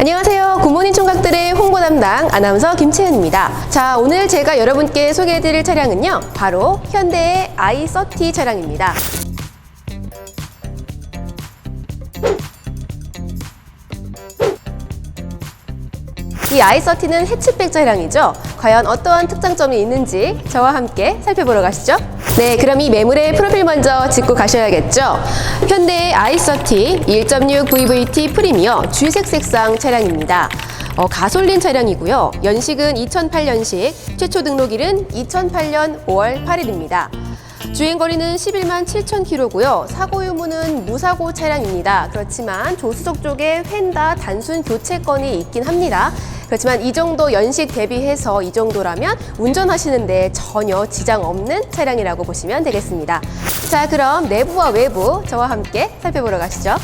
안녕하세요. 굿모닝 총각들의 홍보 담당 아나운서 김채은입니다. 자, 오늘 제가 여러분께 소개해드릴 차량은요. 바로 현대의 i30 차량입니다. 이 i30는 해치백 차량이죠. 과연 어떠한 특장점이 있는지 저와 함께 살펴보러 가시죠. 네, 그럼 이 매물의 프로필 먼저 짚고 가셔야겠죠. 현대의 i30 1.6 VVT 프리미어 주색 색상 차량입니다. 어, 가솔린 차량이고요. 연식은 2008년식, 최초 등록일은 2008년 5월 8일입니다. 주행거리는 11만 7천 킬로고요. 사고 유무는 무사고 차량입니다. 그렇지만 조수석 쪽에 휀다 단순 교체 건이 있긴 합니다. 그렇지만 이 정도 연식 대비해서 이 정도라면 운전하시는데 전혀 지장 없는 차량이라고 보시면 되겠습니다. 자, 그럼 내부와 외부 저와 함께 살펴보러 가시죠.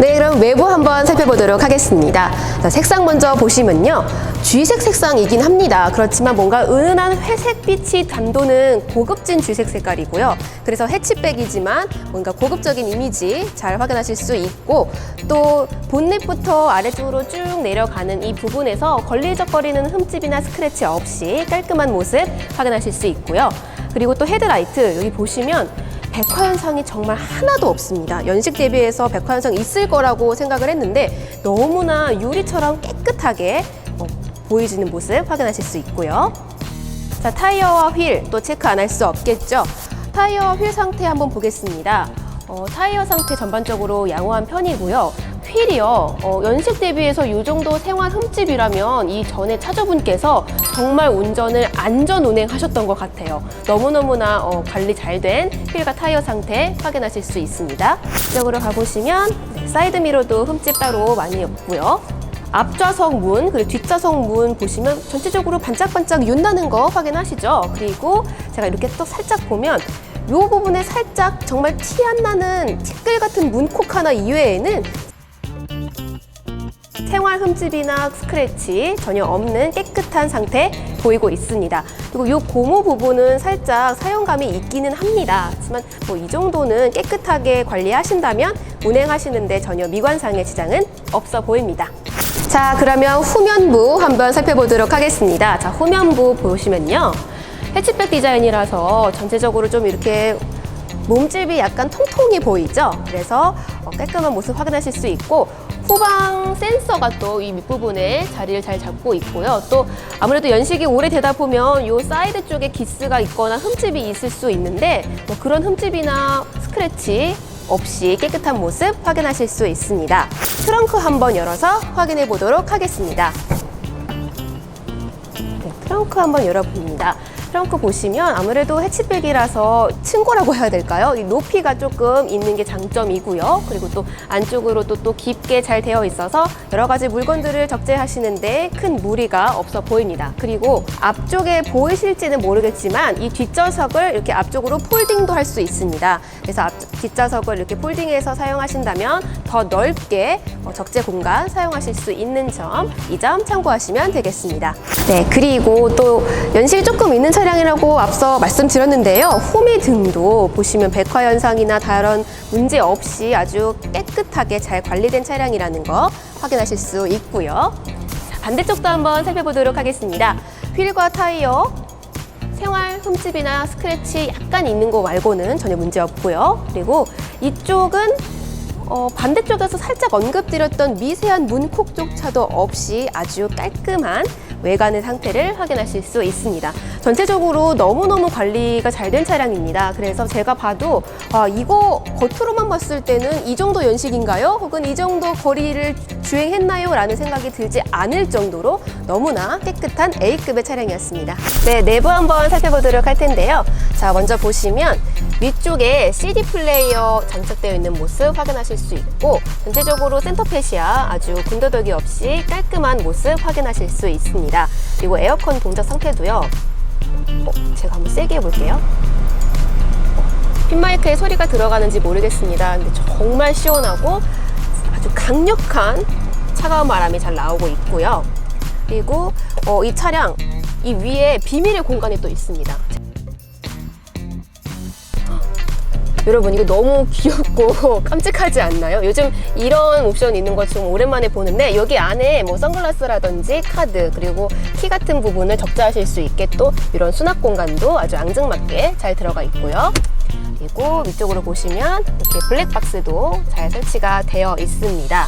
네, 그럼 외부 한번 살펴보도록 하겠습니다. 자, 색상 먼저 보시면요. 쥐색 색상이긴 합니다. 그렇지만 뭔가 은은한 회색빛이 담도는 고급진 쥐색 색깔이고요. 그래서 해치백이지만 뭔가 고급적인 이미지 잘 확인하실 수 있고 또 본넷부터 아래쪽으로 쭉 내려가는 이 부분에서 걸리적거리는 흠집이나 스크래치 없이 깔끔한 모습 확인하실 수 있고요. 그리고 또 헤드라이트 여기 보시면 백화 현상이 정말 하나도 없습니다. 연식 대비해서 백화 현상 있을 거라고 생각을 했는데 너무나 유리처럼 깨끗하게 어, 보이지는 모습 확인하실 수 있고요. 자, 타이어와 휠 또 체크 안 할 수 없겠죠. 타이어와 휠 상태 한번 보겠습니다. 어, 타이어 상태 전반적으로 양호한 편이고요. 휠이요. 어, 연식 대비해서 이 정도 생활 흠집이라면 이 전에 차주분께서 정말 운전을 안전 운행하셨던 것 같아요. 너무너무나 어, 관리 잘 된 휠과 타이어 상태 확인하실 수 있습니다. 이쪽으로 가보시면 네, 사이드 미러도 흠집 따로 많이 없고요. 앞좌석 문 그리고 뒷좌석 문 보시면 전체적으로 반짝반짝 윤나는 거 확인하시죠? 그리고 제가 이렇게 또 살짝 보면 이 부분에 살짝 정말 티 안 나는 티끌 같은 문콕 하나 이외에는 생활 흠집이나 스크래치 전혀 없는 깨끗한 상태 보이고 있습니다. 그리고 이 고무 부분은 살짝 사용감이 있기는 합니다. 하지만 뭐 이 정도는 깨끗하게 관리하신다면 운행하시는데 전혀 미관상의 지장은 없어 보입니다. 자, 그러면 후면부 한번 살펴보도록 하겠습니다. 자, 후면부 보시면요. 해치백 디자인이라서 전체적으로 좀 이렇게 몸집이 약간 통통해 보이죠? 그래서 어, 깔끔한 모습 확인하실 수 있고 후방 센서가 또 이 밑부분에 자리를 잘 잡고 있고요. 또 아무래도 연식이 오래되다 보면 이 사이드 쪽에 기스가 있거나 흠집이 있을 수 있는데 뭐 그런 흠집이나 스크래치 없이 깨끗한 모습 확인하실 수 있습니다. 트렁크 한번 열어서 확인해 보도록 하겠습니다. 네, 트렁크 한번 열어봅니다. 트렁크 보시면 아무래도 해치백이라서 층고라고 해야 될까요? 이 높이가 조금 있는 게 장점이고요. 그리고 또 안쪽으로 또, 또 깊게 잘 되어 있어서 여러 가지 물건들을 적재하시는데 큰 무리가 없어 보입니다. 그리고 앞쪽에 보이실지는 모르겠지만 이 뒷좌석을 이렇게 앞쪽으로 폴딩도 할 수 있습니다. 그래서 앞, 뒷좌석을 이렇게 폴딩해서 사용하신다면 더 넓게 어, 적재 공간 사용하실 수 있는 점, 이 점 참고하시면 되겠습니다. 네, 그리고 또 연식이 조금 있는 차량 이라고 앞서 말씀드렸는데요. 호미 등도 보시면 백화 현상이나 다른 문제 없이 아주 깨끗하게 잘 관리된 차량이라는 거 확인하실 수 있고요. 자, 반대쪽도 한번 살펴보도록 하겠습니다. 휠과 타이어 생활 흠집이나 스크래치 약간 있는 거 말고는 전혀 문제 없고요. 그리고 이쪽은 어, 반대쪽에서 살짝 언급드렸던 미세한 문콕 쪽차도 없이 아주 깔끔한 외관의 상태를 확인하실 수 있습니다. 전체적으로 너무너무 관리가 잘 된 차량입니다. 그래서 제가 봐도 아, 이거 겉으로만 봤을 때는 이 정도 연식인가요? 혹은 이 정도 거리를 주행했나요? 라는 생각이 들지 않을 정도로 너무나 깨끗한 A급의 차량이었습니다. 네, 내부 한번 살펴보도록 할 텐데요. 자, 먼저 보시면 위쪽에 CD 플레이어 장착되어 있는 모습 확인하실 수 있고 전체적으로 센터펫이야 아주 군더더기 없이 깔끔한 모습 확인하실 수 있습니다. 그리고 에어컨 동작 상태도요. 어, 제가 한번 세게 해볼게요. 핀마이크에 소리가 들어가는지 모르겠습니다. 근데 정말 시원하고 아주 강력한 차가운 바람이 잘 나오고 있고요. 그리고 어, 이 차량 이 위에 비밀의 공간이 또 있습니다. 여러분 이거 너무 귀엽고 깜찍하지 않나요? 요즘 이런 옵션 있는 거좀 오랜만에 보는데 여기 안에 뭐 선글라스라든지 카드 그리고 키 같은 부분을 적재하실 수 있게 또 이런 수납 공간도 아주 앙증맞게 잘 들어가 있고요. 그리고 위쪽으로 보시면 이렇게 블랙박스도 잘 설치가 되어 있습니다.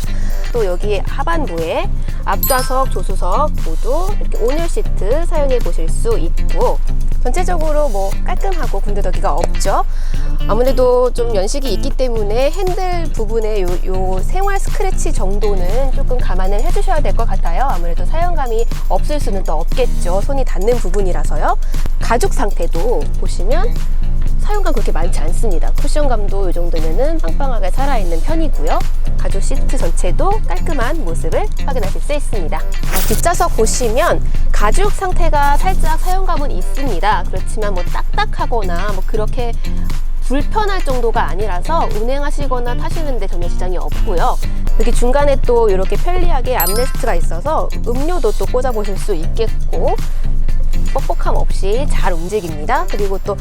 또 여기 하반부에 앞좌석, 조수석 모두 이렇게 온열 시트 사용해 보실 수 있고 전체적으로 뭐 깔끔하고 군더더기가 없죠. 아무래도 좀 연식이 있기 때문에 핸들 부분에 요, 요 생활 스크래치 정도는 조금 감안을 해주셔야 될 것 같아요. 아무래도 사용감이 없을 수는 또 없겠죠. 손이 닿는 부분이라서요. 가죽 상태도 보시면 사용감 그렇게 많지 않습니다. 쿠션감도 이 정도면은 빵빵하게 살아있는 편이고요. 가죽 시트 전체도 깔끔한 모습을 확인하실 수 있습니다. 어, 뒷좌석 보시면 가죽 상태가 살짝 사용감은 있습니다. 그렇지만 뭐 딱딱하거나 뭐 그렇게 불편할 정도가 아니라서 운행하시거나 타시는데 전혀 지장이 없고요. 여기 중간에 또 이렇게 편리하게 암레스트가 있어서 음료도 또 꽂아보실 수 있겠고 뻑뻑함 없이 잘 움직입니다. 그리고 또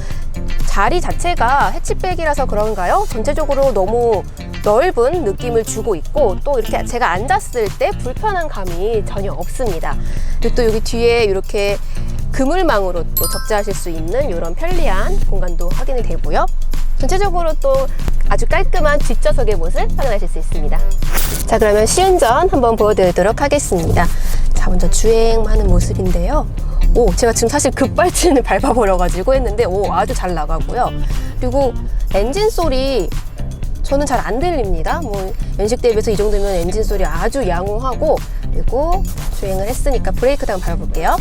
자리 자체가 해치백이라서 그런가요? 전체적으로 너무 넓은 느낌을 주고 있고 또 이렇게 제가 앉았을 때 불편한 감이 전혀 없습니다. 그리고 또 여기 뒤에 이렇게 그물망으로 또 적재하실 수 있는 이런 편리한 공간도 확인이 되고요. 전체적으로 또 아주 깔끔한 뒷좌석의 모습 확인하실 수 있습니다. 자, 그러면 시운전 한번 보여드리도록 하겠습니다. 자, 먼저 주행하는 모습인데요. 오, 제가 지금 사실 급발진을 밟아버려가지고 했는데, 오, 아주 잘 나가고요. 그리고 엔진 소리 저는 잘 안 들립니다. 뭐 연식 대비해서 이 정도면 엔진 소리 아주 양호하고 그리고 주행을 했으니까 브레이크 한번 밟아볼게요.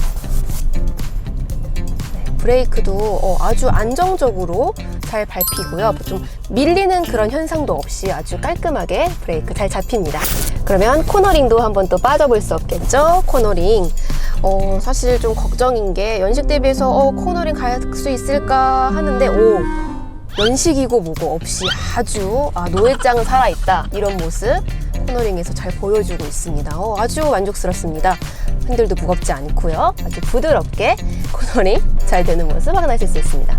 네, 브레이크도 어, 아주 안정적으로 잘 밟히고요. 좀 밀리는 그런 현상도 없이 아주 깔끔하게 브레이크 잘 잡힙니다. 그러면 코너링도 한번 또 빠져볼 수 없겠죠? 코너링. 어, 사실 좀 걱정인 게 연식 대비해서 어, 코너링 갈 수 있을까 하는데 오 연식이고 뭐고 없이 아주 아, 노예장은 살아있다 이런 모습 코너링에서 잘 보여주고 있습니다. 어, 아주 만족스럽습니다. 핸들도 무겁지 않고요. 아주 부드럽게 코너링 잘 되는 모습 확인하실 수 있습니다.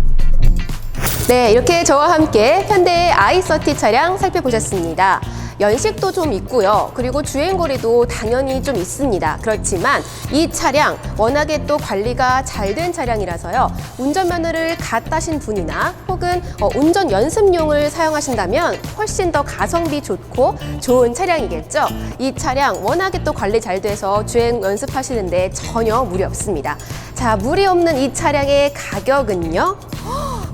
네, 이렇게 저와 함께 현대의 i30 차량 살펴보셨습니다. 연식도 좀 있고요. 그리고 주행거리도 당연히 좀 있습니다. 그렇지만 이 차량 워낙에 또 관리가 잘 된 차량이라서요. 운전면허를 갓 따신 분이나 혹은 어, 운전 연습용을 사용하신다면 훨씬 더 가성비 좋고 좋은 차량이겠죠. 이 차량 워낙에 또 관리 잘 돼서 주행 연습하시는데 전혀 무리 없습니다. 자, 무리 없는 이 차량의 가격은요.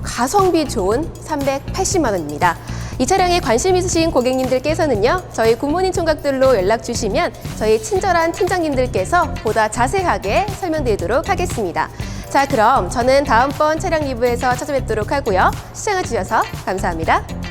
가성비 좋은 380만 원입니다. 이 차량에 관심 있으신 고객님들께서는요, 저희 굿모닝 총각들로 연락 주시면 저희 친절한 팀장님들께서 보다 자세하게 설명드리도록 하겠습니다. 자, 그럼 저는 다음번 차량 리뷰에서 찾아뵙도록 하고요. 시청해주셔서 감사합니다.